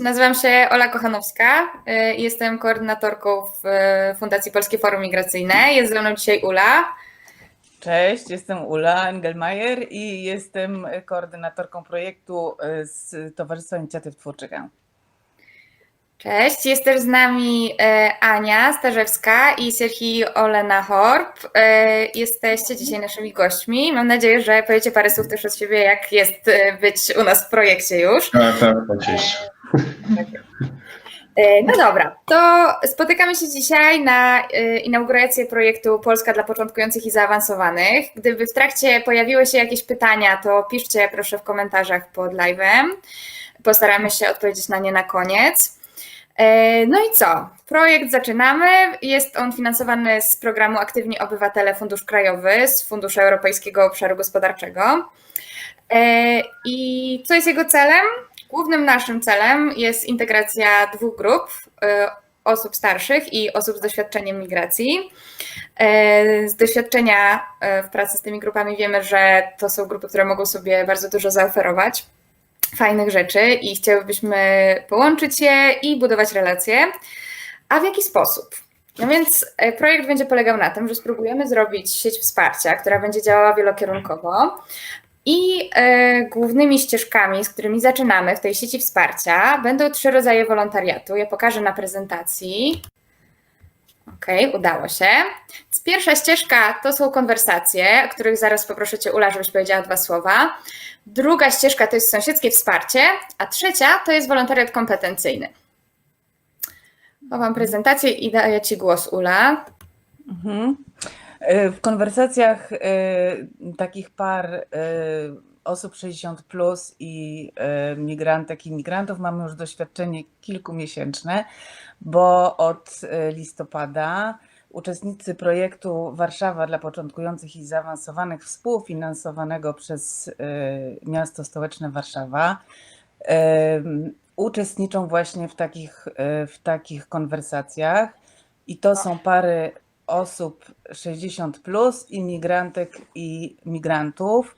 Nazywam się Ola Kochanowska. y, Jestem koordynatorką w y, Fundacji Polskie Forum Migracyjne. Jest ze mną dzisiaj Ula. Cześć, jestem Ula Engelmajer i jestem koordynatorką projektu y, z Towarzystwa Inicjatyw Twórczych. Cześć. Jest też z nami Ania Starzewska i Serhii Olena Horb. Jesteście dzisiaj naszymi gośćmi. Mam nadzieję, że powiecie parę słów też od siebie, jak jest być u nas w projekcie już. Tak, tak, oczywiście. E, No dobra, to spotykamy się dzisiaj na e, inaugurację projektu Polska dla początkujących i zaawansowanych. Gdyby w trakcie pojawiły się jakieś pytania, to piszcie proszę w komentarzach pod live'em. Postaramy się odpowiedzieć na nie na koniec. E, No i co? Projekt zaczynamy. Jest on finansowany z programu Aktywni Obywatele Fundusz Krajowy z Funduszu Europejskiego Obszaru Gospodarczego. I co jest jego celem? Głównym naszym celem jest integracja dwóch grup y, osób starszych i osób z doświadczeniem migracji. Y, Z doświadczenia y, w pracy z tymi grupami wiemy, że to są grupy, które mogą sobie bardzo dużo zaoferować fajnych rzeczy i chciałybyśmy połączyć je i budować relacje. A w jaki sposób? No więc projekt będzie polegał na tym, że spróbujemy zrobić sieć wsparcia, która będzie działała wielokierunkowo. I e, głównymi ścieżkami, z którymi zaczynamy w tej sieci wsparcia, będą trzy rodzaje wolontariatu. Ja pokażę na prezentacji. Ok, udało się. Pierwsza ścieżka to są konwersacje, o których zaraz poproszę Cię, Ula, żebyś powiedziała dwa słowa. Druga ścieżka to jest sąsiedzkie wsparcie, a trzecia to jest wolontariat kompetencyjny. Chowam prezentację i daję Ci głos, Ula. Mhm. Y, W konwersacjach y, takich par y, osób 60 plus i migrantek i migrantów mamy już doświadczenie kilkumiesięczne, bo od listopada uczestnicy projektu Warszawa dla początkujących i zaawansowanych współfinansowanego przez miasto stołeczne Warszawa uczestniczą właśnie w takich, w takich konwersacjach. I to są pary osób 60 plus, imigrantek i migrantów.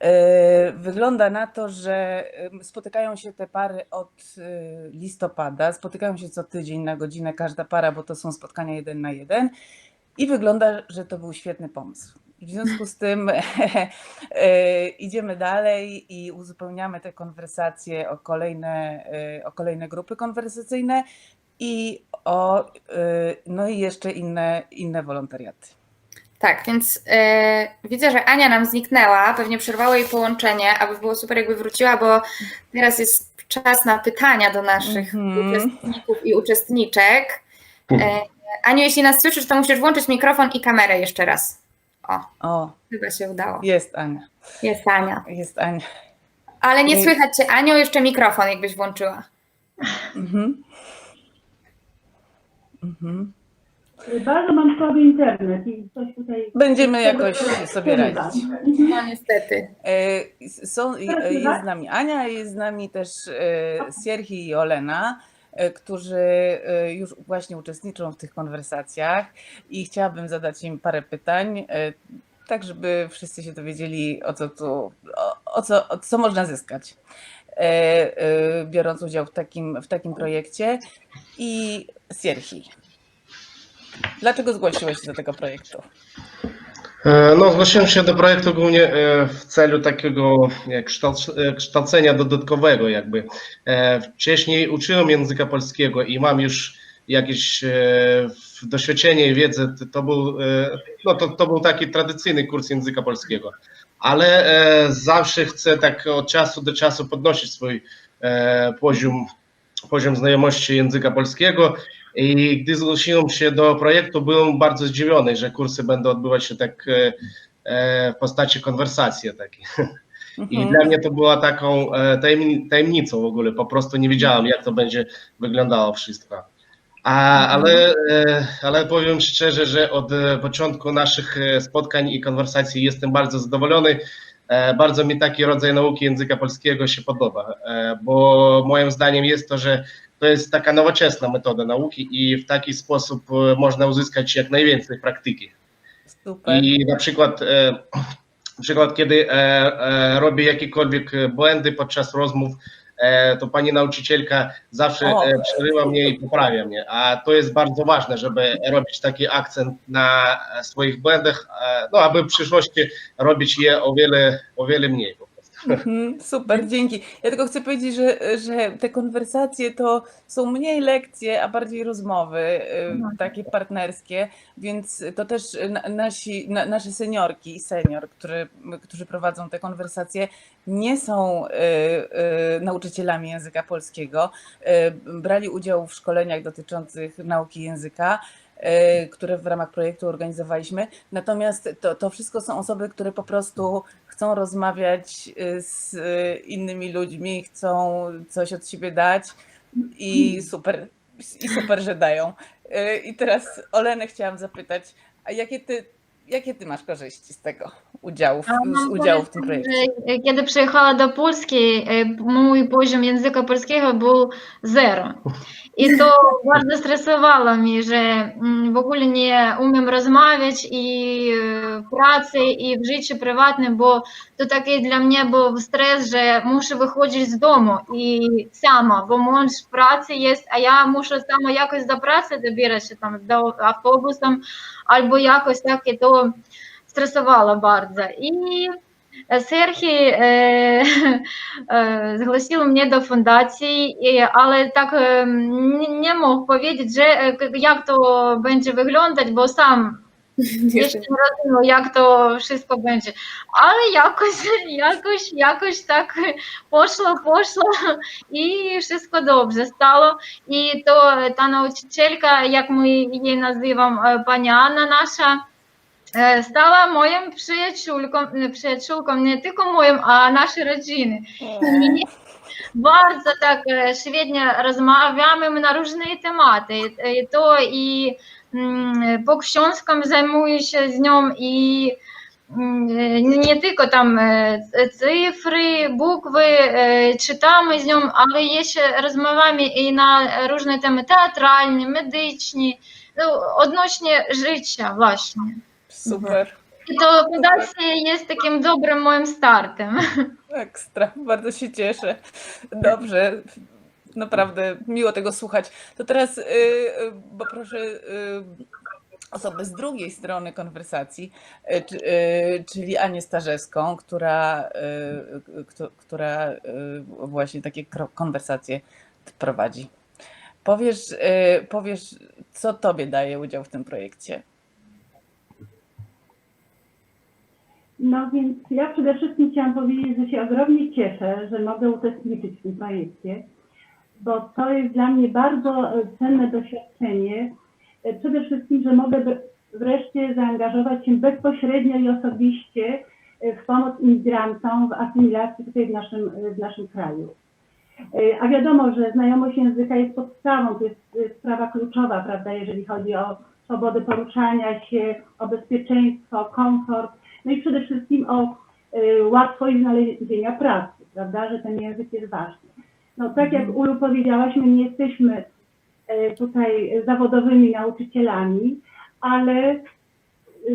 Yy, Wygląda na to, że ym, spotykają się te pary od y, listopada, spotykają się co tydzień na godzinę każda para, bo to są spotkania jeden na jeden i wygląda, że to był świetny pomysł. W związku z tym y, idziemy dalej i uzupełniamy te konwersacje o kolejne, y, o kolejne grupy konwersacyjne i o, y, no i jeszcze inne, inne wolontariaty. Tak, więc e, widzę, że Ania nam zniknęła, pewnie przerwało jej połączenie, aby było super, jakby wróciła, bo teraz jest czas na pytania do naszych Mhm. uczestników i uczestniczek. E, Aniu, jeśli nas słyszysz, to musisz włączyć mikrofon i kamerę jeszcze raz. O, O, chyba się udało. jest Ania, Jest Ania. jest Ania. Ale nie Nie- słychać Cię, Aniu, jeszcze mikrofon jakbyś włączyła. Mhm. Mhm. Bardzo mam słaby internet i coś tutaj. Będziemy jakoś sobie radzić. No niestety. E, Są, jest z nami Ania, jest z nami też e, Sierhi i Olena, e, którzy już właśnie uczestniczą w tych konwersacjach i chciałabym zadać im parę pytań, tak żeby wszyscy się dowiedzieli o co tu, o, o co, o co można zyskać, biorąc udział w takim, w takim projekcie. I Sierhi, dlaczego zgłosiłeś się do tego projektu? E, No, zgłosiłem się do projektu głównie e, w celu takiego e, kształc- e, kształcenia dodatkowego jakby. E, Wcześniej uczyłem języka polskiego i mam już jakieś e, doświadczenie i wiedzę. To- był, e, no, to, to był taki tradycyjny kurs języka polskiego. Ale e, zawsze chcę tak od czasu do czasu podnosić swój e, poziom, poziom znajomości języka polskiego I gdy zgłosiłem się do projektu, byłem bardzo zdziwiony, że kursy będą odbywać się tak e, w postaci konwersacji takiej. I Mhm. dla mnie to była taką tajemni- tajemnicą w ogóle, po prostu nie wiedziałem, jak to będzie wyglądało wszystko. A, ale, e, ale powiem szczerze, że od e, początku naszych e, spotkań i konwersacji jestem bardzo zadowolony. Bardzo mi taki rodzaj nauki języka polskiego się podoba, bo moim zdaniem jest to, że to jest taka nowoczesna metoda nauki i w taki sposób można uzyskać jak najwięcej praktyki. Super. I na przykład, na przykład kiedy robię jakiekolwiek błędy podczas rozmów, to pani nauczycielka zawsze e, przerywa mnie i poprawia mnie, a to jest bardzo ważne, żeby robić taki akcent na swoich błędach, e, no aby w przyszłości robić je o wiele, o wiele mniej. Mhm, Super, dzięki. Ja tylko chcę powiedzieć, że, że te konwersacje to są mniej lekcje, a bardziej rozmowy y, takie partnerskie, więc to też na- nasi, na, nasze seniorki i senior, który, którzy prowadzą te konwersacje, nie są y, y, nauczycielami języka polskiego. Y, brali udział w szkoleniach dotyczących nauki języka, y, które w ramach projektu organizowaliśmy. Natomiast to, to wszystko są osoby, które po prostu chcą rozmawiać y, z y, innymi ludźmi, chcą coś od siebie dać i super, i super, że dają. Y, I teraz Olenę chciałam zapytać, a jakie ty, jakie ty masz korzyści z tego udziału, w, z udziału w tym projekcie? Kiedy przyjechała do Polski, e, mój poziom języka polskiego był zero. I to bardzo stresowało mnie, że mm, w ogóle nie umiem rozmawiać i e, w pracy, i w życiu prywatnym, bo to taki dla mnie był stres, że muszę wychodzić z domu i sama, bo mąż w pracy jest, a ja muszę sama jakoś do pracy dobierać się tam do autobusem albo jakoś tak i to stresowało bardzo. I Serhii e, e, zgłosił mnie do fundacji, i- ale tak e, nie, nie mógł powiedzieć, że e, k- jak to będzie wyglądać, bo sam jeszcze nie rozumiał, jak to wszystko będzie. Ale jakoś, jakoś, jakoś tak poszło, poszło i wszystko dobrze stało. I to ta nauczycielka, jak my jej nazywam, pani Anna nasza, e, stała moją przyjaciółką, przyjaciółką nie tylko moją, a naszej rodziny. I bardzo tak e, świetnie rozmawiamy my na różne tematy. E, To i mm, po książkam zajmuję się z nią i mm, nie tylko tam e, cyfry, bukwy e, czytamy z nią, ale jeszcze rozmawiamy i na różne tematy teatralne, medyczne, no, odnośnie życia właśnie. Super, I to fundacja jest takim dobrym moim startem. ekstra, bardzo się cieszę. Dobrze, naprawdę miło tego słuchać. To teraz y, y, poproszę y, osobę z drugiej strony konwersacji, y, czy- czyli Anię Starzewską, która, kto- która właśnie takie konwersacje prowadzi. Powiesz, powiesz, co tobie daje udział w tym projekcie? No więc ja przede wszystkim chciałam powiedzieć, że się ogromnie cieszę, że mogę uczestniczyć w tym projekcie, bo to jest dla mnie bardzo cenne doświadczenie. Przede wszystkim, że mogę wreszcie zaangażować się bezpośrednio i osobiście w pomoc imigrantom w asymilacji tutaj w naszym, w naszym kraju. E, A wiadomo, że znajomość języka jest podstawą, to jest sprawa kluczowa, prawda, jeżeli chodzi o swobodę poruszania się, o bezpieczeństwo, komfort, no i przede wszystkim o y, łatwość znalezienia pracy, prawda, że ten język jest ważny. No tak jak Ulu powiedziałaś, my nie jesteśmy y, tutaj zawodowymi nauczycielami, ale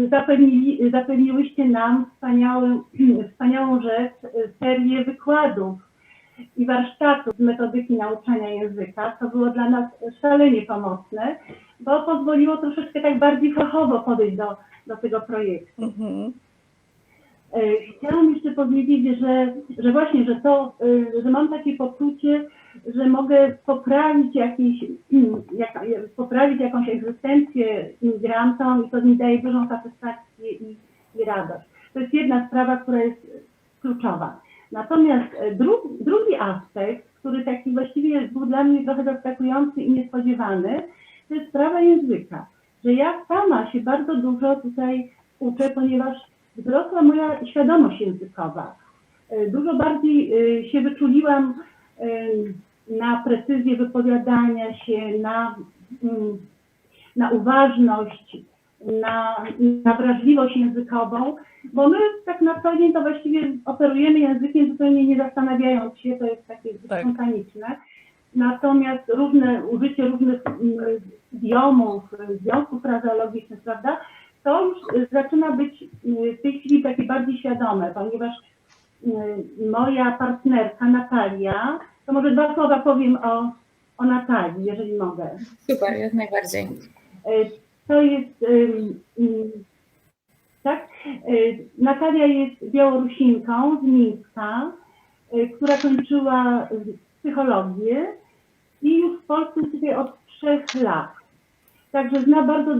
zapewnili, zapewniłyście nam wspaniałą, wspaniałą rzecz, y, serię wykładów i warsztatów z metodyki nauczania języka, co było dla nas szalenie pomocne, bo pozwoliło troszeczkę tak bardziej fachowo podejść do, do tego projektu. Mhm. E, Chciałam jeszcze powiedzieć, że, że właśnie, że to, e, że mam takie poczucie, że mogę poprawić jakieś, jak, poprawić jakąś egzystencję imigrantom i to mi daje dużą satysfakcję i, i radość. To jest jedna sprawa, która jest kluczowa. Natomiast e, dru, drugi aspekt, który taki właściwie był dla mnie trochę zaskakujący i niespodziewany, to jest sprawa języka. Że ja sama się bardzo dużo tutaj uczę, ponieważ wzrosła moja świadomość językowa. E, Dużo bardziej e, się wyczuliłam e, na precyzję wypowiadania się, na, mm, na uważność, na, na wrażliwość językową, bo my tak na co dzień to właściwie operujemy językiem zupełnie nie zastanawiając się, to jest takie Tak. spontaniczne. Natomiast różne, użycie różnych mm, idiomów, związków frazeologicznych, prawda, to już y, zaczyna być y, w tej chwili takie bardziej świadome, ponieważ y, moja partnerka Natalia To może dwa słowa powiem o, o Natalii, jeżeli mogę. Super, jak najbardziej. E, To jest tak. Natalia jest Białorusinką z Mińska, która kończyła y, psychologię i już w Polsce tutaj od trzech lat. Także zna bardzo,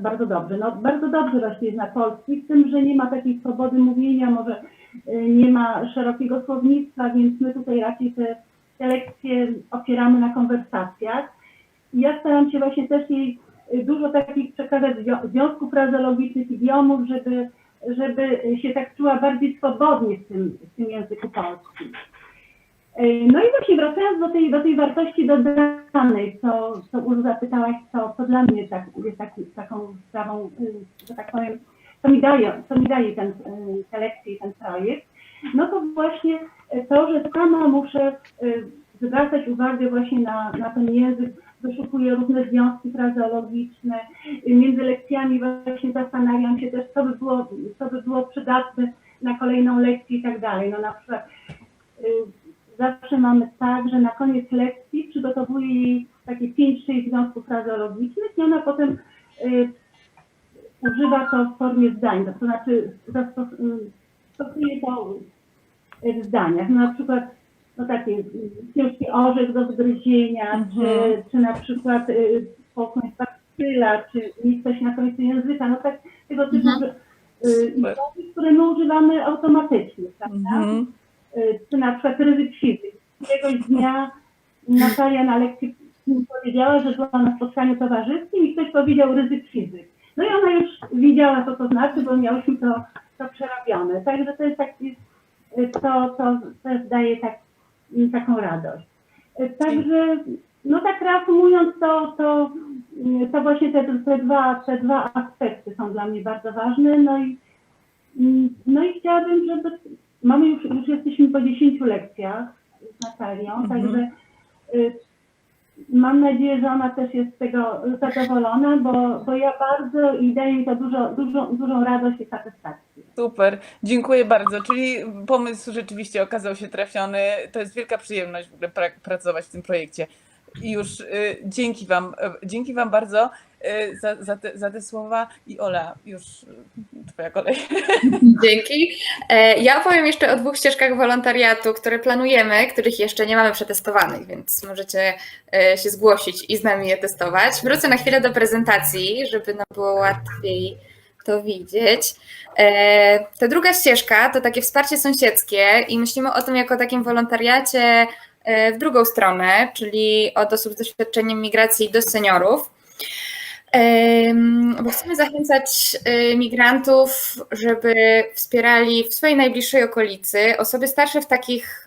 bardzo dobrze, no bardzo dobrze właściwie zna polski, z tym, że nie ma takiej swobody mówienia, może y, nie ma szerokiego słownictwa, więc my tutaj raczej te, te lekcje opieramy na konwersacjach. I ja staram się właśnie też jej y, dużo takich przekazać zwią- związków frazeologicznych, idiomów, żeby, żeby się tak czuła bardziej swobodnie w tym, w tym języku polskim. Y, No i właśnie wracając do tej, do tej wartości dodanej, co, co Ulu zapytałaś, co, co dla mnie tak, jest taki, taką sprawą, y, że tak powiem, co mi daje, co mi daje ten, y, te lekcje i ten projekt, no to właśnie to, że sama muszę y, zwracać uwagę właśnie na, na ten język, wyszukuję różne związki frazeologiczne, między lekcjami właśnie zastanawiam się też, co by było, co by było przydatne na kolejną lekcję i tak dalej. No na przykład zawsze mamy tak, że na koniec lekcji przygotowuję jej takie 5-6 związków frazeologicznych i ona potem y, używa to w formie zdań, to znaczy y, stosuje to y, w zdaniach. No, na przykład no takie y, ciężki orzech do zgryzienia, Mhm. czy, czy na przykład y, pokój baktyla, czy mieć coś na końcu języka, no tak tego typu Mhm. y, które my używamy automatycznie, prawda? Mhm. Czy na przykład ryzyk fizyk. Któregoś dnia Natalia na lekcji powiedziała, że była na spotkaniu towarzyskim i ktoś powiedział ryzyk fizyk. No i ona już widziała, co to znaczy, bo miałyśmy to, to przerabione. Także to jest taki, to, to też daje tak, taką radość. Także, no tak reasumując, to, to, to właśnie te, te, dwa, te dwa aspekty są dla mnie bardzo ważne. No i, no i chciałabym, żeby Mamy już, już jesteśmy po 10 lekcjach z Natalią, Mhm. także y, mam nadzieję, że ona też jest z tego zadowolona, bo, bo ja bardzo i daje mi to dużo, dużo, dużą radość i satysfakcję. Super, dziękuję bardzo. Czyli pomysł rzeczywiście okazał się trafiony. To jest wielka przyjemność w ogóle pra- pracować w tym projekcie. I już y, dzięki Wam, y, dzięki Wam bardzo y, za, za, te, za te słowa. I Ola, już Twoja kolej. Dzięki. E, Ja opowiem jeszcze o dwóch ścieżkach wolontariatu, które planujemy, których jeszcze nie mamy przetestowanych, więc możecie e, się zgłosić i z nami je testować. Wrócę na chwilę do prezentacji, żeby nam było łatwiej to widzieć. E, Ta druga ścieżka to takie wsparcie sąsiedzkie i myślimy o tym jako takim wolontariacie w drugą stronę, czyli od osób z doświadczeniem migracji do seniorów. Bo chcemy zachęcać y, migrantów, żeby wspierali w swojej najbliższej okolicy osoby starsze w takich,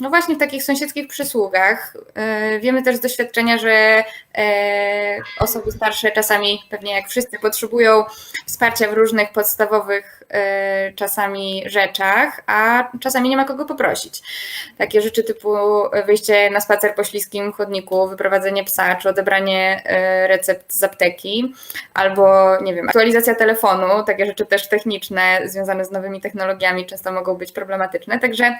no właśnie w takich sąsiedzkich przysługach. E, Wiemy też z doświadczenia, że e, osoby starsze czasami, pewnie jak wszyscy, potrzebują wsparcia w różnych podstawowych e, czasami rzeczach, a czasami nie ma kogo poprosić. Takie rzeczy typu wyjście na spacer po śliskim chodniku, wyprowadzenie psa, czy odebranie recept z apteki, albo nie wiem, aktualizacja telefonu, takie rzeczy też techniczne związane z nowymi technologiami często mogą być problematyczne, także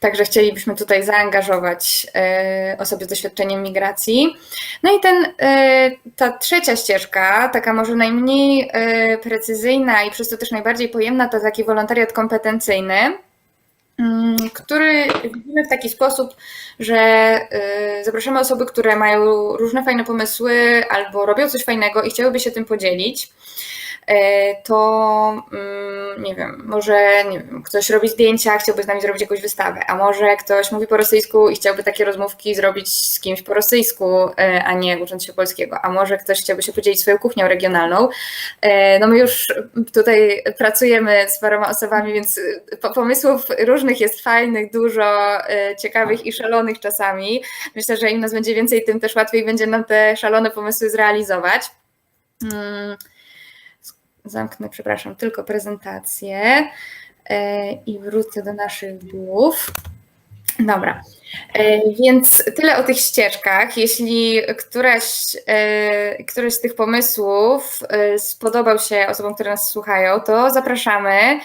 Także chcielibyśmy tutaj zaangażować e, osoby z doświadczeniem migracji. No i ten, e, ta trzecia ścieżka, taka może najmniej e, precyzyjna i przez to też najbardziej pojemna, to taki wolontariat kompetencyjny, który widzimy w taki sposób, że y, zapraszamy osoby, które mają różne fajne pomysły albo robią coś fajnego i chciałyby się tym podzielić. E, To mm, nie wiem, może nie wiem, ktoś robi zdjęcia, chciałby z nami zrobić jakąś wystawę, a może ktoś mówi po rosyjsku i chciałby takie rozmówki zrobić z kimś po rosyjsku, e, a nie ucząc się polskiego, a może ktoś chciałby się podzielić swoją kuchnią regionalną. E, No my już tutaj pracujemy z paroma osobami, więc po- pomysłów różnych jest fajnych, dużo ciekawych i szalonych czasami. Myślę, że im nas będzie więcej, tym też łatwiej będzie nam te szalone pomysły zrealizować. Mm, Zamknę, przepraszam, tylko prezentację e, i wrócę do naszych głów. Dobra, e, więc tyle o tych ścieżkach. Jeśli któraś, e, któryś z tych pomysłów spodobał się osobom, które nas słuchają, to zapraszamy.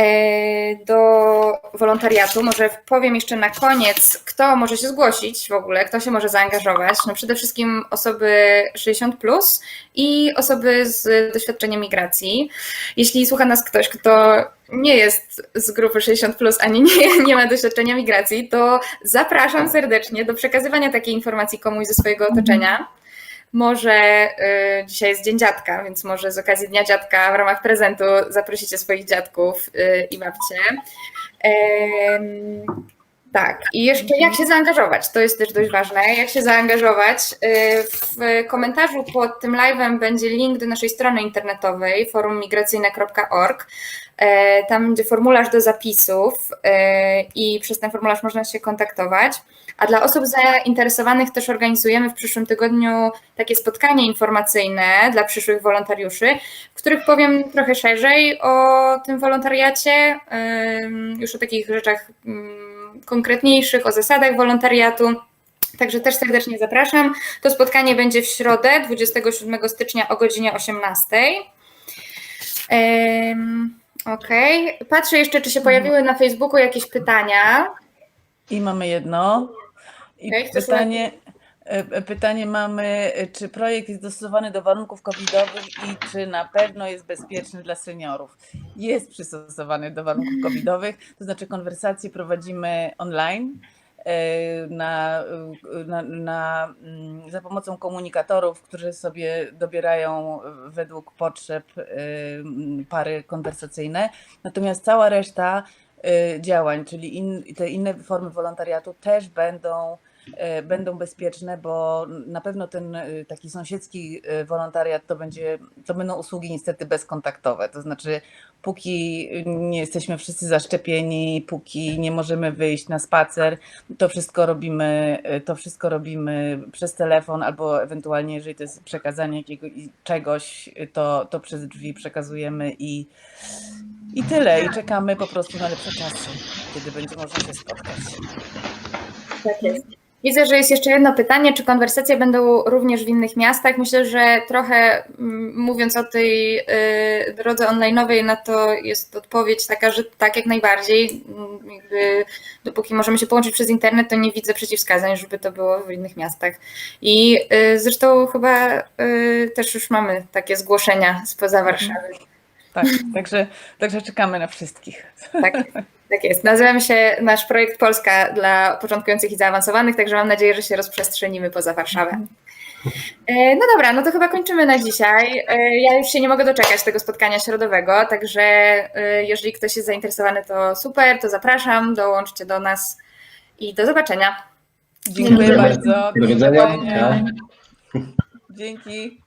E, do wolontariatu. Może powiem jeszcze na koniec, kto może się zgłosić w ogóle, kto się może zaangażować. No przede wszystkim osoby 60 plus i osoby z doświadczeniem migracji. Jeśli słucha nas ktoś, kto nie jest z grupy 60, plus, ani nie, nie ma doświadczenia migracji, to zapraszam serdecznie do przekazywania takiej informacji komuś ze swojego otoczenia. Może y, dzisiaj jest Dzień Dziadka, więc może z okazji Dnia Dziadka w ramach prezentu zaprosicie swoich dziadków y, i babcie. Tak, i jeszcze jak się zaangażować, to jest też dość ważne. Jak się zaangażować? Y, W komentarzu pod tym live'em będzie link do naszej strony internetowej forummigracyjne.org. E, Tam będzie formularz do zapisów e, i przez ten formularz można się kontaktować. A dla osób zainteresowanych też organizujemy w przyszłym tygodniu takie spotkanie informacyjne dla przyszłych wolontariuszy, w których powiem trochę szerzej o tym wolontariacie, już o takich rzeczach mm, konkretniejszych, o zasadach wolontariatu. Także też serdecznie zapraszam. To spotkanie będzie w środę, 27 stycznia o godzinie 18. Em, Okej. Patrzę jeszcze, czy się pojawiły na Facebooku jakieś pytania. I mamy jedno. I chcesz pytanie, pytanie mamy, e, czy projekt jest dostosowany do warunków covidowych i czy na pewno jest bezpieczny dla seniorów? Jest przystosowany do warunków covidowych, to znaczy konwersacje prowadzimy online. e, Na, e, na, na, mm, za pomocą komunikatorów, którzy sobie dobierają według potrzeb e, pary konwersacyjne. Natomiast cała reszta działań, czyli in, te inne formy wolontariatu też będą, będą bezpieczne, bo na pewno ten y, taki sąsiedzki y, wolontariat to, będzie, to będą usługi niestety bezkontaktowe. To znaczy, póki nie jesteśmy wszyscy zaszczepieni, póki nie możemy wyjść na spacer, to wszystko robimy, to wszystko robimy przez telefon, albo ewentualnie, jeżeli to jest przekazanie jakiegoś czegoś, to, to przez drzwi przekazujemy i i tyle. I czekamy po prostu na lepsze czasy, kiedy będzie można się spotkać. Tak jest. Widzę, że jest jeszcze jedno pytanie, czy konwersacje będą również w innych miastach? Myślę, że trochę mm, mówiąc o tej y, drodze online'owej, na to jest odpowiedź taka, że tak jak najbardziej. Mm, Jakby, dopóki możemy się połączyć przez internet, to nie widzę przeciwwskazań, żeby to było w innych miastach. I y, zresztą chyba y, też już mamy takie zgłoszenia spoza Warszawy. Tak, także, także czekamy na wszystkich. Tak, tak jest. Nazywamy się nasz projekt Polska dla początkujących i zaawansowanych, także mam nadzieję, że się rozprzestrzenimy poza Warszawę. E, No dobra, no to chyba kończymy na dzisiaj. E, Ja już się nie mogę doczekać tego spotkania środowego, także e, jeżeli ktoś jest zainteresowany, to super, to zapraszam, dołączcie do nas i do zobaczenia. Dziękuję Dziękujemy. bardzo. Do widzenia. zobaczenia. Dzięki.